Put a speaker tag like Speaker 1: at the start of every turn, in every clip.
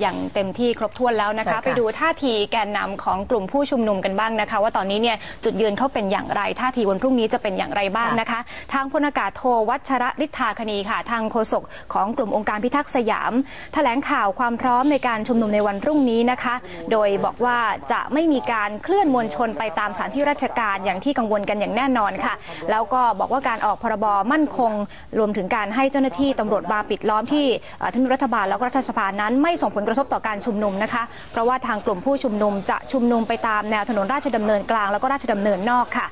Speaker 1: อย่างเต็มที่ครบถ้วนแล้วนะ
Speaker 2: ใช่
Speaker 1: คะ
Speaker 2: ค่ะ
Speaker 1: ไปดูท่าทีแกนนำของกลุ่มผู้ชุมนุมกันบ้างนะคะ ว่าตอนนี้เนี่ยจุดยืนเขาเป็นอย่างไร ท่าทีวันพรุ่งนี้จะเป็นอย่างไรบ้างนะคะ ทางพลอากาศโทวัชระฤทธาคณีค่ะ ทางโฆษกของกลุ่มองค์การพิทักษ์สยาม แถลงข่าวความพร้อมในการชุมนุมในวันพรุ่งนี้นะคะ โดยบอกว่าจะไม่มีการเคลื่อนมวลชนไปตามสถานที่ราชการอย่างที่กังวลกันอย่างแน่นอนค่ะ แล้วก็บอกว่าการออกพรบมั่นคง รวมถึงการให้เจ้าหน้าที่ตำรวจมาปิดล้อมที่เอ่อทำเนียบรัฐบาลแล้วก็รัฐสภานั้นไม่ส่งผลกระทบต่อการชุมนุมนะคะ เพราะว่าทางกลุ่มผู้ชุมนุมจะชุมนุมไปตามแนวถนนราชดำเนินกลางแล้วก็ราชดำเนินนอกค่ะ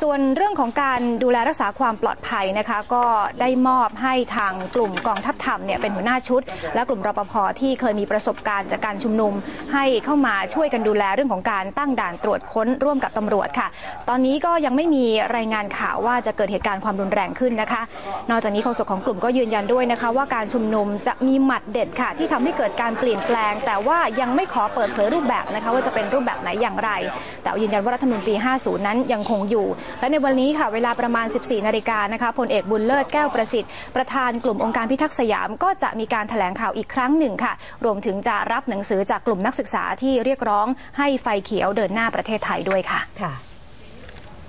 Speaker 1: ส่วนเรื่องของการดูแลรักษาความปลอดภัยนะคะ ก็ได้มอบให้ทางกลุ่มกองทัพธรรมเนี่ยเป็นหัวหน้าชุด และกลุ่มรปภที่เคยมีประสบการณ์จากการชุมนุม ให้เข้ามาช่วยกันดูแลเรื่องของการตั้งด่านตรวจค้นร่วมกับตำรวจค่ะ ตอนนี้ก็ยังไม่มีรายงานข่าวว่าจะเกิดเหตุการณ์ความรุนแรงขึ้นนะคะ นอกจากนี้โฆษกของกลุ่มก็ยืนยันด้วยนะคะ ว่าการชุมนุมจะมีหมัดเด็ดค่ะ ที่ทำให้เกิดการเปลี่ยนแปลง แต่ว่ายังไม่ขอเปิดเผยรูปแบบนะคะว่าจะเป็นรูปแบบไหนอย่างไร แต่ยืนยันว่ารัฐธรรมนูญปี 50 นั้นยังคงอยู่ และในวันนี้ค่ะเวลาประมาณ 14 นาฬิกานะคะพลเอกบุญเลิศแก้วประสิทธิ์ประธานกลุ่มองค์การพิทักษ์สยาม ก็จะมีการแถลงข่าวอีกครั้งหนึ่งค่ะ รวมถึงจะรับหนังสือจากกลุ่มนักศึกษาที่เรียกร้องให้ไฟเขียวเดินหน้าประเทศไทยด้วยค่ะ
Speaker 2: ค่ะ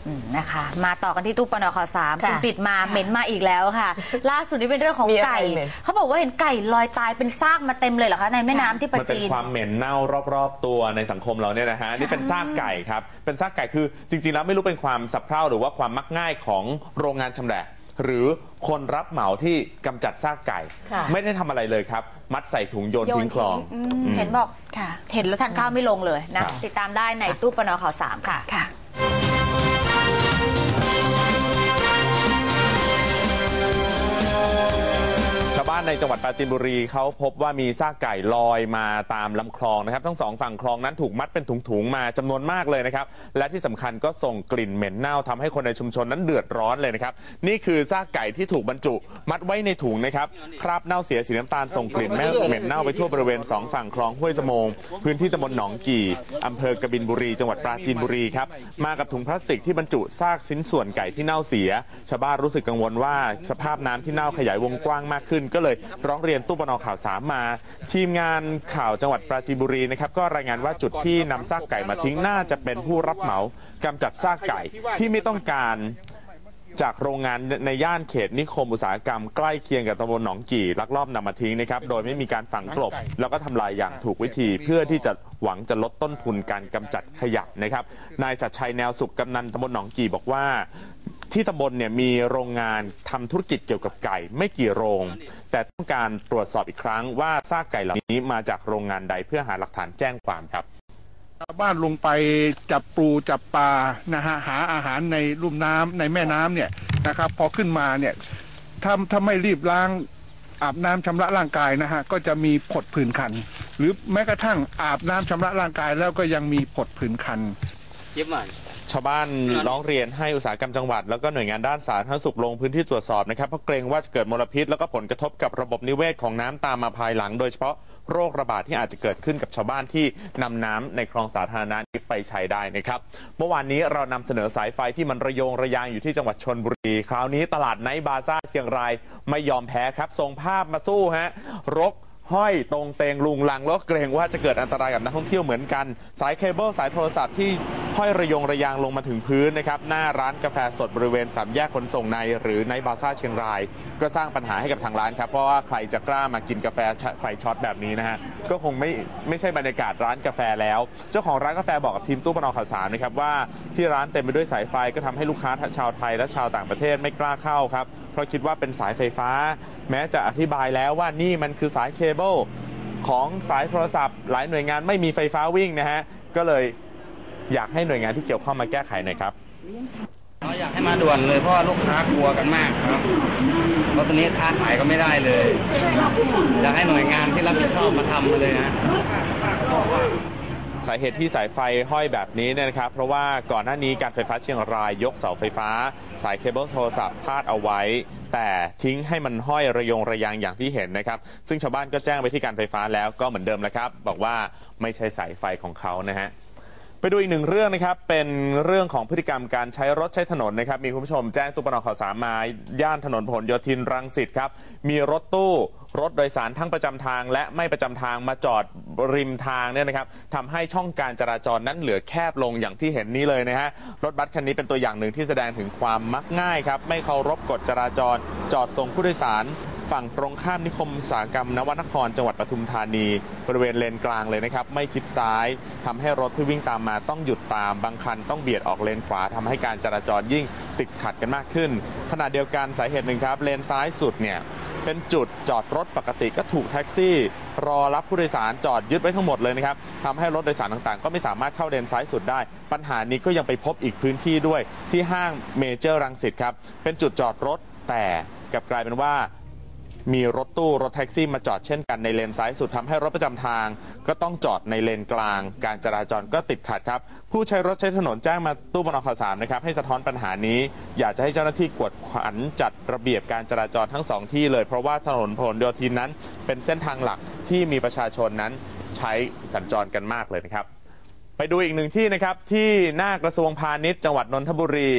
Speaker 3: อืมนะคะ มาต่อกันที่ตู้ปนขสาม
Speaker 2: ค่ะ
Speaker 3: คุณปิดมาเหม็นมาอีกแล้วค่ะ ล่าสุดนี้เป็นเรื่องของ
Speaker 2: มีอะไร
Speaker 3: ไก่
Speaker 2: เหม็น
Speaker 3: เขาบอกว่าเห็นไก่ลอยตายเป็นซากมาเต็มเลยเหรอคะในแม่น้ำที่ป
Speaker 4: มั
Speaker 3: ระ
Speaker 4: นเป็น
Speaker 3: จีน
Speaker 4: ความเหม็นเน่ารอบๆตัวในสังคมเราเนี่ยนะฮะนี่เป็นซากไก่ครับเป็นซากไก่คือจริงๆแล้วไม่รู้เป็นความสับเพร่าหรือว่าความมักง่ายของโรงงานชำแหละ หรือคนรับเหมาที่กำจัดซากไก่
Speaker 2: ค่ะ
Speaker 4: ไม่ได้ทำอะไรเลยครับ มัดใส่ถุงโยน
Speaker 1: โยน
Speaker 4: ทิ้งคลอง
Speaker 1: ทิ้งอืม
Speaker 4: อืม
Speaker 3: เห็นบอก
Speaker 1: ค่ะ
Speaker 3: เห็นแล้วทานข้าวไม่ลงเลยนะ
Speaker 4: ครับ
Speaker 3: ติดตามได้ในตู้ปนขสามค่ะ
Speaker 1: ค่ะา
Speaker 4: นในจังหวัดปราจีนบุรีเขาพบว่ามีซากไก่ลอยมาตามลำคลองนะครับ ทั้งสองฝั่งคลองนั้นถูกมัดเป็นถุงๆมาจำนวนมากเลยนะครับ และที่สำคัญก็ส่งกลิ่นเหม็นเน่าทำให้คนในชุมชนนั้นเดือดร้อนเลยนะครับ นี่คือซากไก่ที่ถูกบรรจุ มัดไว้ในถุงนะครับ คราบเน่าเสียสีน้ำตาลส่งกลิ่นแม่เหม็นเน่าไปทั่วบริเวณสองฝั่งคลองห้วยสมงพื้นที่ตำบลหนองกี่อำเภอกบินบุรี จังหวัดปราจีนบุรีครับมากับถุงพลาสติกที่บรรจุซากชิ้นส่วนไก่ที่เน่าเสีย ชาวบ้านรู้สึกกังวลว่าสภาพน้ำที่เน่าขยายวงกว้างมากขึ้นก็เลยร้องเรียนตู้ปนข่าวสามมา ทีมงานข่าวจังหวัดปราจีนบุรีนะครับก็รายงานว่าจุดที่นำซากไก่มาทิ้งน่าจะเป็นผู้รับเหมากำจัดซากไก่ที่ไม่ต้องการจากโรงงานในย่านเขตนิคมอุตสาหกรรมใกล้เคียงกับตำบลหนองกี่ลักลอบนำมาทิ้งนะครับ โดยไม่มีการฝังกลบ แล้วก็ทำลายอย่างถูกวิธีเพื่อที่จะหวังจะลดต้นทุนการกำจัดขยะนะครับ นายจัดชัยแนวสุขกำนันตำบลหนองกี่บอกว่า ที่ตำบลเนี่ยมีโรงงานทำธุรกิจเกี่ยวกับไก่ไม่กี่โรง แต่ต้องการตรวจสอบอีกครั้งว่าซากไก่เหล่านี้มาจากโรงงานใดเพื่อหาหลักฐานแจ้งความครับ
Speaker 5: ชาวบ้านลงไปจับปูจับปลานะฮะหาอาหารในลุ่มน้ำในแม่น้ำเนี่ยนะครับ พอขึ้นมาเนี่ยถ้าถ้าไม่รีบล้างอาบน้ำชำระร่างกายนะฮะก็จะมีผดผื่นคัน หรือแม้กระทั่งอาบน้ำชำระร่างกายแล้วก็ยังมีผดผื่นคัน
Speaker 4: ชาวบ้านร้องเรียนให้อุตสาหกรรมจังหวัด แล้วก็หน่วยงานด้านสาธารณสุขลงพื้นที่ตรวจสอบนะครับเพราะเกรงว่าจะเกิดมลพิษ แล้วก็ผลกระทบกับระบบนิเวศของน้ำตามมาภายหลัง โดยเฉพาะโรคระบาดที่อาจจะเกิดขึ้นกับชาวบ้านที่นำน้ำในคลองสาธารณะนี้ไปใช้ได้นะครับ เมื่อวานนี้เรานำเสนอสายไฟที่มันระโยงระยางอยู่ที่จังหวัดชนบุรี คราวนี้ตลาดไนท์บาซ่าเชียงรายไม่ยอมแพ้ครับส่งภาพมาสู้ฮะรกห้อยตรงเตงลุงลังแล้วเกรงว่าจะเกิดอันตรายกับนักท่องเที่ยวเหมือนกัน สายเคเบิลสายโทรศัพท์ที่ ห้อยระยงระยางลงมาถึงพื้นนะครับหน้าร้านกาแฟสดบริเวณสามแยกขนส่งใน หรือในบาซ่าเชียงราย ก็สร้างปัญหาให้กับทางร้านครับเพราะว่าใครจะกล้ามากินกาแฟไฟช็อตแบบนี้นะฮะก็คงไม่ไม่ใช่บรรยากาศร้านกาแฟแล้ว เจ้าของร้านกาแฟบอกกับทีมตู้ปนอข่าวสารนะครับว่าที่ร้านเต็มไปด้วยสายไฟก็ทำให้ลูกค้าชาวไทยและชาวต่างประเทศไม่กล้าเข้าครับเพราะคิดว่าเป็นสายไฟฟ้า แม้จะอธิบายแล้วว่านี่มันคือสายเคเบิลของสายโทรศัพท์ หลายหน่วยงานไม่มีไฟฟ้าวิ่งนะฮะก็เลย อยากให้หน่วยงานที่เกี่ยวข้องมาแก้ไขหน่อยครับ
Speaker 6: เราอยากให้มาด่วนเลยเพราะว่าลูกค้ากลัวกันมากครับเพราะตอนนี้ค้าขายก็ไม่ได้เลยอยากให้หน่วยงานที่รับผิดชอบมาทำมาเลยนะ
Speaker 4: สาเหตุที่สายไฟห้อยแบบนี้เนี่ยนะครับ เพราะว่าก่อนหน้านี้การไฟฟ้าเชียงรายยกเสาไฟฟ้า สายเคเบิลโทรศัพท์พาดเอาไว้ แต่ทิ้งให้มันห้อยระยงระยางอย่างที่เห็นนะครับ ซึ่งชาวบ้านก็แจ้งไปที่การไฟฟ้าแล้วก็เหมือนเดิมแล้วครับ บอกว่าไม่ใช่สายไฟของเขานะฮะ ไปดูอีกหนึ่งเรื่องนะครับ เป็นเรื่องของพฤติกรรมการใช้รถใช้ถนนนะครับ มีคุณผู้ชมแจ้งตู้ปนข่าวสารมาย่านถนนพหลโยธินรังสิตครับ มีรถตู้รถโดยสารทั้งประจำทางและไม่ประจำทางมาจอดริมทางเนี่ยนะครับทำให้ช่องการจราจรนั้นเหลือแคบลงอย่างที่เห็นนี้เลยนะฮะ รถบัสคันนี้เป็นตัวอย่างหนึ่งที่แสดงถึงความมักง่ายครับ ไม่เคารพกฎจราจร จอดส่งผู้โดยสาร ฝั่งตรงข้ามนิคมอุตสาหกรรมนวนครจังหวัดปทุมธานี บริเวณเลนกลางเลยนะครับ ไม่ชิดซ้ายทำให้รถที่วิ่งตามมาต้องหยุดตาม บางคันต้องเบียดออกเลนขวาทำให้การจราจรยิ่งติดขัดกันมากขึ้น ขณะเดียวกันสาเหตุหนึ่งครับ เลนซ้ายสุดเนี่ยเป็นจุดจอดรถปกติก็ถูกแท็กซี่ รอรับผู้โดยสารจอดยึดไว้ทั้งหมดเลยนะครับทำให้รถโดยสารต่างๆ ก็ไม่สามารถเข้าเลนซ้ายสุดได้ ปัญหานี้ก็ยังไปพบอีกพื้นที่ด้วยที่ห้างเมเจอร์รังสิตครับเป็นจุดจอดรถแต่กลับกลายเป็นว่า มีรถตู้รถแท็กซี่มาจอดเช่นกันในเลนซ้ายสุดทำให้รถประจำทาง ก็ต้องจอดในเลนกลาง การจราจรก็ติดขัดครับ ผู้ใช้รถใช้ถนนแจ้งมาตู้บนขสามนะครับให้สะท้อนปัญหานี้ อยากจะให้เจ้าหน้าที่กวดขันจัดระเบียบการจราจรทั้งสองที่เลย เพราะว่าถนนพหลโยธินนั้น เป็นเส้นทางหลักที่มีประชาชนนั้นใช้สัญจรกันมากเลยนะครับ ไปดูอีกหนึ่งที่นะครับที่หน้ากระทรวงพาณิชย์จังหวัดนนทบุรี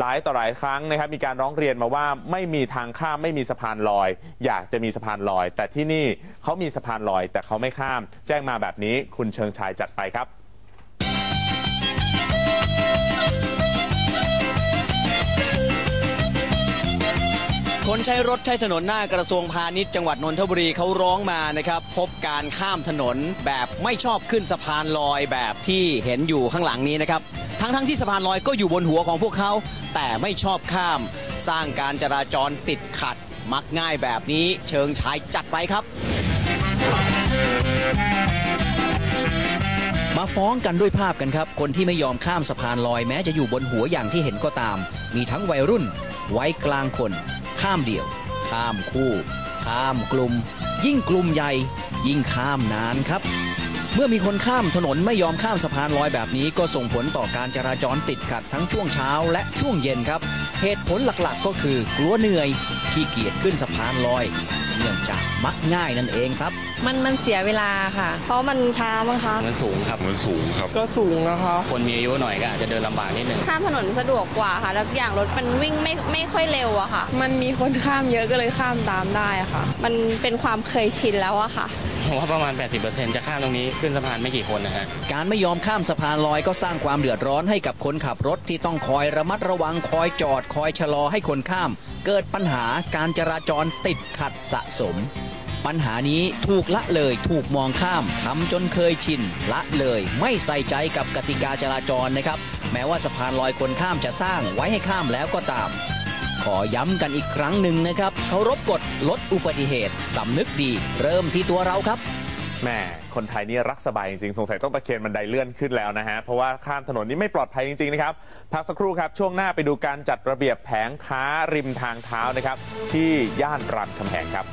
Speaker 4: หลายต่อหลายครั้งนะครับมีการร้องเรียนมาว่าไม่มีทางข้ามไม่มีสะพานลอย อยากจะมีสะพานลอย แต่ที่นี่เขามีสะพานลอย แต่เขาไม่ข้าม แจ้งมาแบบนี้คุณเชิงชายจัดไปครับ
Speaker 2: คนใช้รถใช้ถนนหน้ากระทรวงพาณิชย์จังหวัดนนทบุรีเขาร้องมานะครับ พบการข้ามถนนแบบไม่ชอบขึ้นสะพานลอยแบบที่เห็นอยู่ข้างหลังนี้นะครับ ทั้งทั้งที่สะพานลอยก็อยู่บนหัวของพวกเขา แต่ไม่ชอบข้าม สร้างการจราจรติดขัด มักง่ายแบบนี้เชิงชายจัดไปครับ มาฟ้องกันด้วยภาพกันครับ คนที่ไม่ยอมข้ามสะพานลอยแม้จะอยู่บนหัวอย่างที่เห็นก็ตาม มีทั้งวัยรุ่นวัยกลางคน ข้ามเดี่ยว ข้ามคู่ ข้ามกลุ่ม ยิ่งกลุ่มใหญ่ ยิ่งข้ามนานครับ เมื่อมีคนข้ามถนนไม่ยอมข้ามสะพานลอยแบบนี้ก็ส่งผลต่อการจราจรติดขัดทั้งช่วงเช้าและช่วงเย็นครับ เหตุผลหลักๆ ก็คือกลัวเหนื่อยขี้เกียจขึ้นสะพานลอย เนื่องจากมักง่ายนั่นเองครับ
Speaker 7: มันมันเสียเวลาค่ะ เพราะมันช้ามั้งคะ
Speaker 8: มันสูงครับ
Speaker 9: มันสูงครับ
Speaker 5: ก็สูงนะคะ
Speaker 8: คนมีอายุหน่อยก็อาจจะเดินลำบากนิดนึง
Speaker 7: ข้ามถนนสะดวกกว่าค่ะ แล้วอย่างรถมันวิ่งไม่ไม่ค่อยเร็วอะค่ะ
Speaker 10: มันมีคนข้ามเยอะก็เลยข้ามตามได้อะค่ะ
Speaker 7: มันเป็นความเคยชินแล้วอะค่ะ
Speaker 8: ผมว่าประมาณ 80%จะข้ามตรงนี้ขึ้นสะพานไม่กี่คนนะฮะ
Speaker 2: การไม่ยอมข้ามสะพานลอยก็สร้างความเดือดร้อนให้กับคนขับรถที่ต้องคอยระมัดระวังคอยจอดคอยชะลอให้คนข้าม เกิดปัญหาการจราจรติดขัดสะสม ปัญหานี้ถูกละเลยถูกมองข้ามทำจนเคยชินละเลยไม่ใส่ใจกับกติกาจราจรนะครับ แม้ว่าสะพานลอยคนข้ามจะสร้างไว้ให้ข้ามแล้วก็ตาม ขอย้ำกันอีกครั้งหนึ่งนะครับเคารพกฎลดอุบัติเหตุสำนึกดี เริ่มที่ตัวเราครับ
Speaker 4: แหม่คนไทยนี่รักสบายจริงๆ สงสัยต้องตะเคียนบันไดเลื่อนขึ้นแล้วนะฮะ เพราะว่าข้ามถนนนี้ไม่ปลอดภัยจริงๆ นะครับ พักสักครู่ครับ ช่วงหน้าไปดูการจัดระเบียบแผงค้าริมทางเท้านะครับ ที่ย่านรามคำแหงครับ